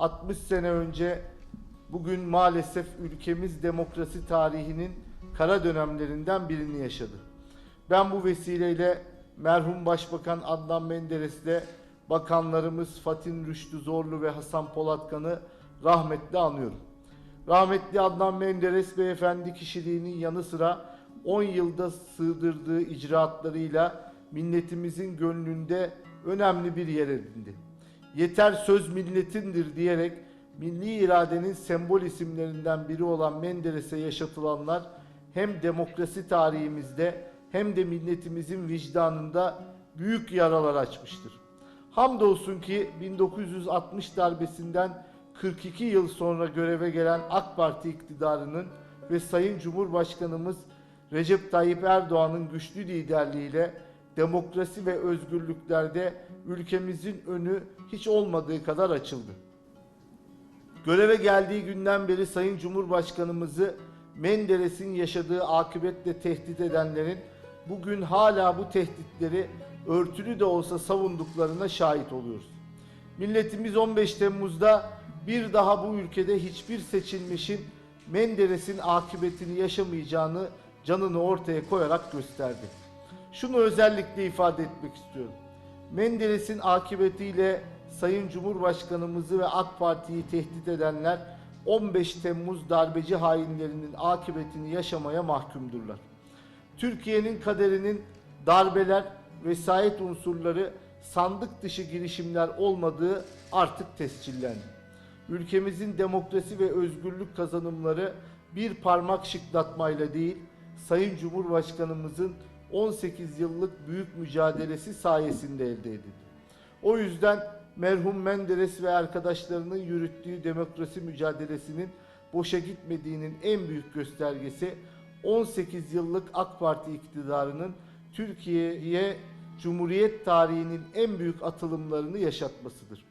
60 sene önce bugün maalesef ülkemiz demokrasi tarihinin kara dönemlerinden birini yaşadı. Ben bu vesileyle merhum Başbakan Adnan Menderes'le bakanlarımız Fatin Rüştü Zorlu ve Hasan Polatkan'ı rahmetle anıyorum. Rahmetli Adnan Menderes beyefendi kişiliğinin yanı sıra 10 yılda sığdırdığı icraatlarıyla milletimizin gönlünde önemli bir yer edindi. Yeter söz milletindir diyerek milli iradenin sembol isimlerinden biri olan Menderes'e yaşatılanlar hem demokrasi tarihimizde hem de milletimizin vicdanında büyük yaralar açmıştır. Hamdolsun ki 1960 darbesinden 42 yıl sonra göreve gelen AK Parti iktidarının ve Sayın Cumhurbaşkanımız Recep Tayyip Erdoğan'ın güçlü liderliğiyle demokrasi ve özgürlüklerde ülkemizin önü hiç olmadığı kadar açıldı. Göreve geldiği günden beri Sayın Cumhurbaşkanımızı Menderes'in yaşadığı akıbetle tehdit edenlerin bugün hala bu tehditleri örtülü de olsa savunduklarına şahit oluyoruz. Milletimiz 15 Temmuz'da bir daha bu ülkede hiçbir seçilmişin Menderes'in akıbetini yaşamayacağını canını ortaya koyarak gösterdi. Şunu özellikle ifade etmek istiyorum. Menderes'in akıbetiyle Sayın Cumhurbaşkanımızı ve AK Parti'yi tehdit edenler 15 Temmuz darbeci hainlerinin akıbetini yaşamaya mahkumdurlar. Türkiye'nin kaderinin darbeler, vesayet unsurları, sandık dışı girişimler olmadığı artık tescillendi. Ülkemizin demokrasi ve özgürlük kazanımları bir parmak şıklatmayla değil, Sayın Cumhurbaşkanımızın 18 yıllık büyük mücadelesi sayesinde elde edildi. O yüzden merhum Menderes ve arkadaşlarının yürüttüğü demokrasi mücadelesinin boşa gitmediğinin en büyük göstergesi 18 yıllık AK Parti iktidarının Türkiye'ye Cumhuriyet tarihinin en büyük atılımlarını yaşatmasıdır.